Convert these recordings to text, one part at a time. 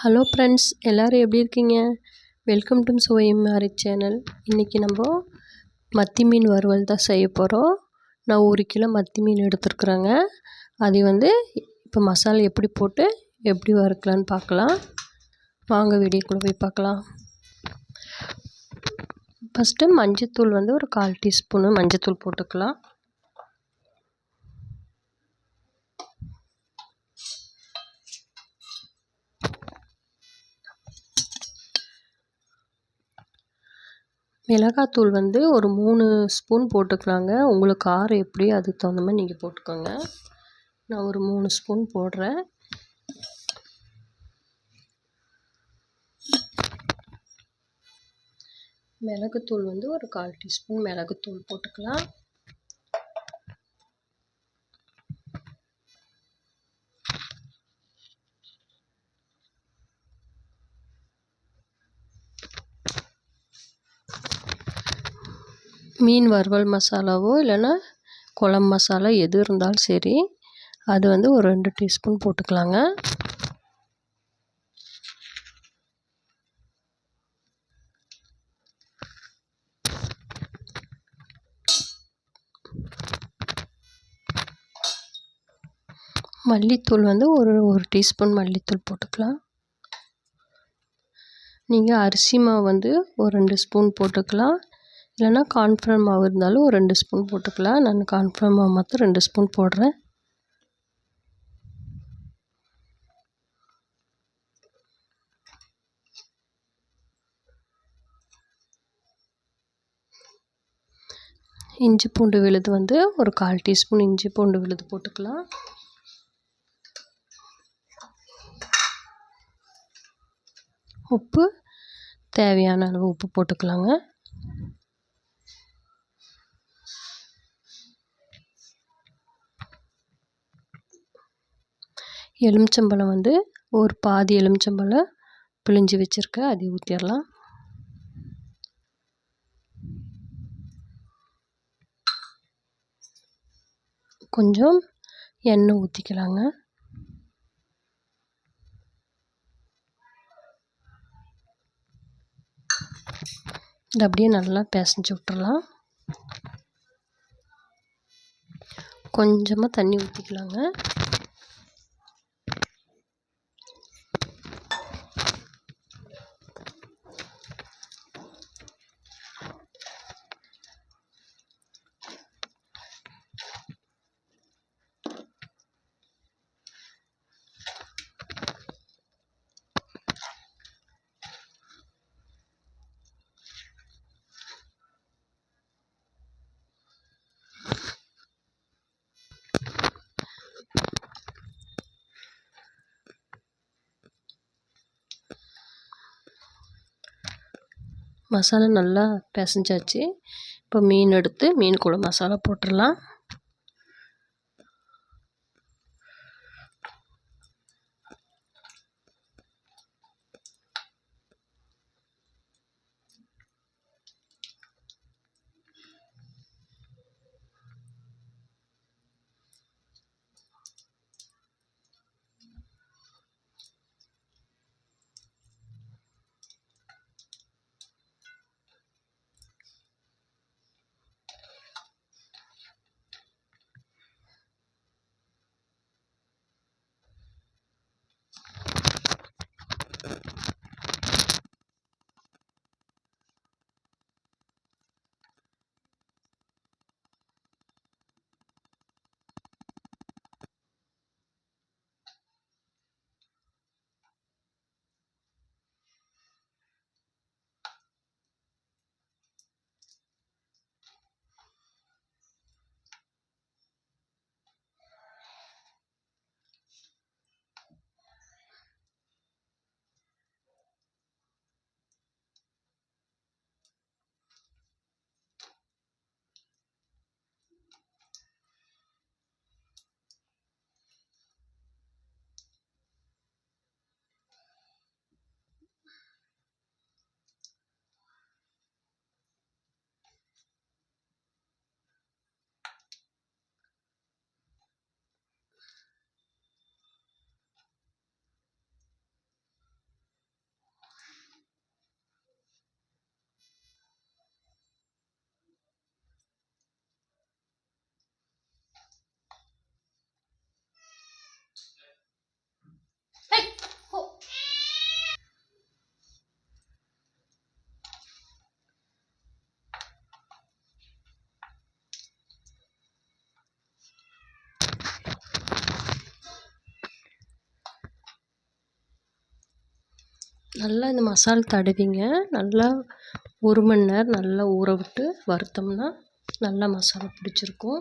Hello friends எல்லோரும் எப்படி இருக்கீங்க? வெல்கம் டு சுவையும் மாரி சேனல் இன்றைக்கி நம்ம மத்தி மீன் வறுவல் தான் செய்ய போகிறோம் நான் ஒரு கிலோ மத்தி மீன் எடுத்துருக்குறேங்க. அது வந்து இப்போ மசாலா எப்படி போட்டு எப்படி வறுக்கலான்னு பார்க்கலாம். வாங்க வீடியோக்குள்ளே போய் பார்க்கலாம். ஃபஸ்ட்டு மஞ்சத்தூள் வந்து ஒரு கால் டீஸ்பூனு மஞ்சத்தூள் போட்டுக்கலாம். மிளகாத்தூள் வந்து ஒரு மூணு ஸ்பூன் போட்டுக்கலாங்க. உங்களுக்கு காரம் எப்படி அதுக்கு தகுந்த மாதிரி நீங்கள் போட்டுக்கோங்க. நான் ஒரு மூணு ஸ்பூன் போடுறேன். மிளகுத்தூள் வந்து ஒரு கால் டீஸ்பூன் மிளகுத்தூள் போட்டுக்கலாம். மீன் வறுவல் மசாலாவோ இல்லைன்னா குழம்பு மசாலா எது இருந்தாலும் சரி அது வந்து ஒரு ரெண்டு டீஸ்பூன் போட்டுக்கலாங்க. மல்லித்தூள் வந்து ஒரு ஒரு டீஸ்பூன் மல்லித்தூள் போட்டுக்கலாம். நீங்கள் அரிசி மாவு வந்து ஒரு ரெண்டு ஸ்பூன் போட்டுக்கலாம். இல்லைன்னா கார்ன்ஃப்ளவர் மாவு இருந்தாலும் ஒரு ரெண்டு ஸ்பூன் போட்டுக்கலாம். நான் கார்ன்ஃப்ளவர் மாவு மாத்திரம் ரெண்டு ஸ்பூன் போடுறேன். இஞ்சி பூண்டு விழுது வந்து ஒரு கால் டீஸ்பூன் இஞ்சி பூண்டு விழுது போட்டுக்கலாம். உப்பு தேவையான அளவு உப்பு போட்டுக்கலாங்க. எலுமிச்சம்பழம் வந்து ஒரு பாதி எலுமிச்சம்பழம் பிழிஞ்சு வச்சுருக்கேன். அதை ஊற்றிடலாம் கொஞ்சம் எண்ணெய் ஊற்றிக்கலாங்க இது அப்படியே நல்லா பிசைஞ்சு விட்டுறலாம். கொஞ்சமாக தண்ணி ஊற்றிக்கலாங்க மசாலா நல்லா பிசஞ்சாச்சி. இப்போ மீன் எடுத்து மீன் கூட மசாலா போட்டுடலாம். நல்லா இந்த மசால் தடவிங்க. நல்லா ஒரு மணி நேரம் நல்லா ஊற விட்டு வறுத்தோம்னா நல்லா மசாலா பிடிச்சிருக்கும்.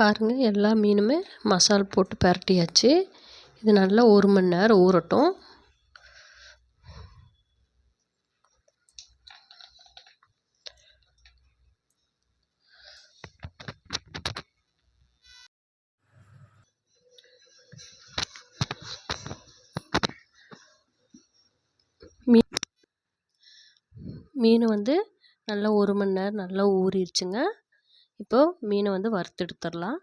பாருங்கள் எல்லா மீனுமே மசால் போட்டு பரட்டியாச்சு. இது நல்லா ஒரு மணி நேரம் ஊறட்டும். மீன் மீன் வந்து நல்லா ஒரு மணி நேரம் நல்லா ஊறிடுச்சுங்க. இப்போது மீனை வந்து வறுத்து எடுத்துடலாம்.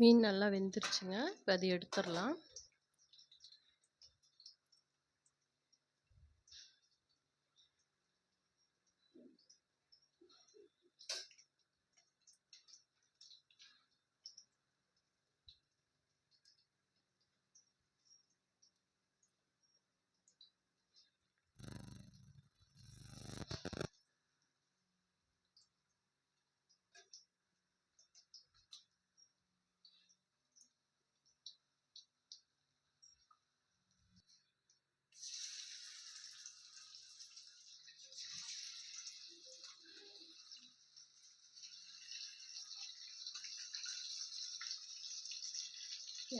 மீன் நல்லா வெந்துருச்சுங்க. இப்போ அது எடுத்துடலாம்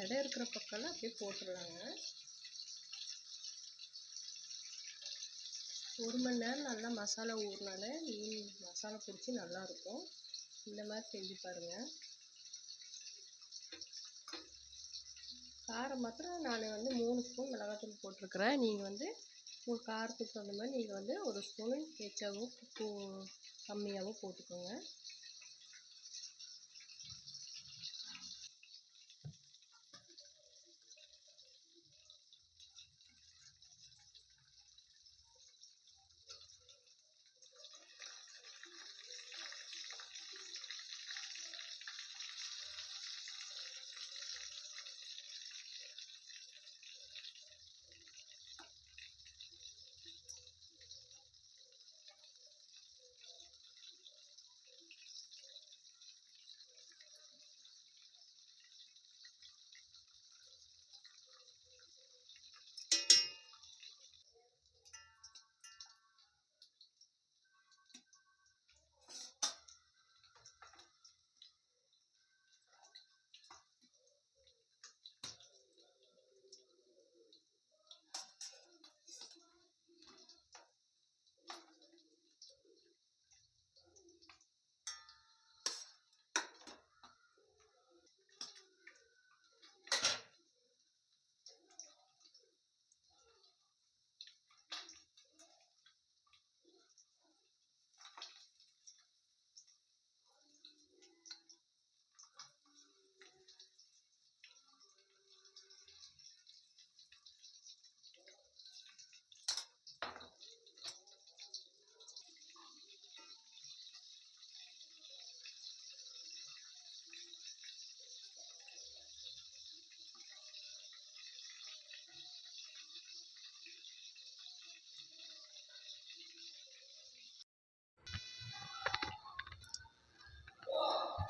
இடம் இருக்கிற பக்கம்லாம் அப்படியே போட்டுடலாங்க ஒரு மணி நேரம் நல்லா மசாலா ஊறினாலே மீன் மசாலா பிடிச்சி நல்லாயிருக்கும். இந்த மாதிரி செஞ்சு பாருங்கள் காரம் மாத்திரம் நான் வந்து மூணு ஸ்பூன் மிளகாத்தூள் போட்டிருக்கிறேன். நீங்கள் வந்து உங்கள் காரத்துக்கு தகுந்த மாதிரி நீங்கள் வந்து ஒரு ஸ்பூனு எச்சாவோ கம்மியாகவோ போட்டுக்கோங்க.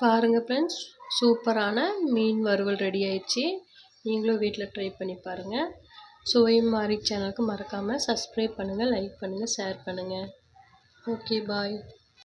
பாருங்கள் ஃப்ரெண்ட்ஸ் சூப்பரான மீன் வறுவல் ரெடி ஆயிடுச்சு. நீங்களும் வீட்டில் ட்ரை பண்ணி பாருங்கள் சுவை மாறி சேனலுக்கு மறக்காமல் சப்ஸ்கிரைப் பண்ணுங்கள் லைக் பண்ணுங்கள் ஷேர் பண்ணுங்கள் ஓகே பாய்